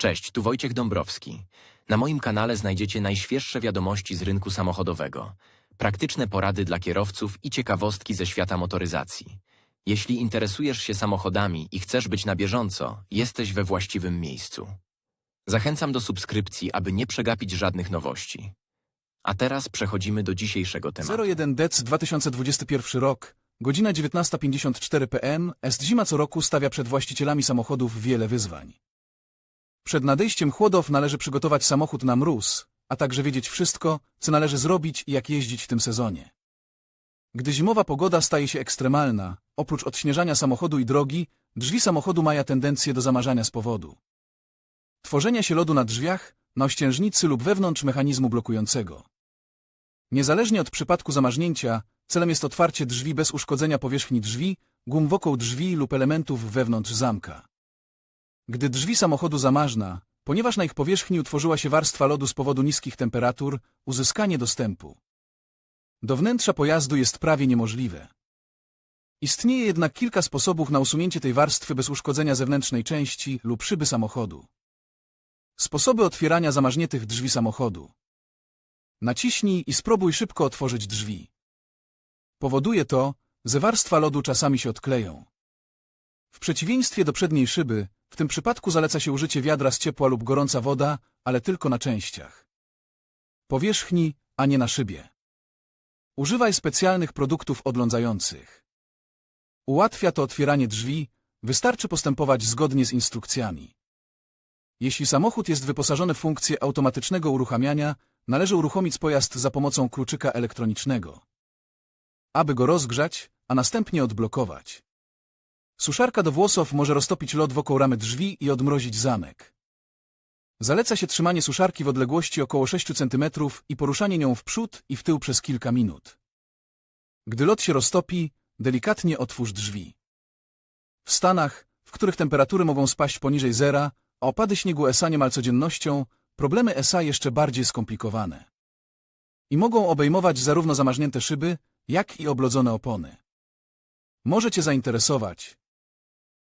Cześć, tu Wojciech Dąbrowski. Na moim kanale znajdziecie najświeższe wiadomości z rynku samochodowego, praktyczne porady dla kierowców i ciekawostki ze świata motoryzacji. Jeśli interesujesz się samochodami i chcesz być na bieżąco, jesteś we właściwym miejscu. Zachęcam do subskrypcji, aby nie przegapić żadnych nowości. A teraz przechodzimy do dzisiejszego tematu. 01 DEC 2021 rok, godzina 19.54 pm, est zima co roku stawia przed właścicielami samochodów wiele wyzwań. Przed nadejściem chłodów należy przygotować samochód na mróz, a także wiedzieć wszystko, co należy zrobić i jak jeździć w tym sezonie. Gdy zimowa pogoda staje się ekstremalna, oprócz odśnieżania samochodu i drogi, drzwi samochodu mają tendencję do zamarzania z powodu tworzenia się lodu na drzwiach, na ościężnicy lub wewnątrz mechanizmu blokującego. Niezależnie od przypadku zamarznięcia, celem jest otwarcie drzwi bez uszkodzenia powierzchni drzwi, gum wokół drzwi lub elementów wewnątrz zamka. Gdy drzwi samochodu zamarzna, ponieważ na ich powierzchni utworzyła się warstwa lodu z powodu niskich temperatur, uzyskanie dostępu do wnętrza pojazdu jest prawie niemożliwe. Istnieje jednak kilka sposobów na usunięcie tej warstwy bez uszkodzenia zewnętrznej części lub szyby samochodu. Sposoby otwierania zamarzniętych drzwi samochodu. Naciśnij i spróbuj szybko otworzyć drzwi. Powoduje to, że warstwa lodu czasami się odkleją. W przeciwieństwie do przedniej szyby, w tym przypadku zaleca się użycie wiadra z ciepła lub gorąca woda, ale tylko na częściach. Powierzchni, a nie na szybie. Używaj specjalnych produktów odlądzających. Ułatwia to otwieranie drzwi, wystarczy postępować zgodnie z instrukcjami. Jeśli samochód jest wyposażony w funkcję automatycznego uruchamiania, należy uruchomić pojazd za pomocą kluczyka elektronicznego. Aby go rozgrzać, a następnie odblokować. Suszarka do włosów może roztopić lód wokół ramy drzwi i odmrozić zamek. Zaleca się trzymanie suszarki w odległości około 6 cm i poruszanie nią w przód i w tył przez kilka minut. Gdy lód się roztopi, delikatnie otwórz drzwi. W Stanach, w których temperatury mogą spaść poniżej zera, a opady śniegu ESA niemal codziennością, problemy ESA jeszcze bardziej skomplikowane. I mogą obejmować zarówno zamarznięte szyby, jak i oblodzone opony. Może Cię zainteresować,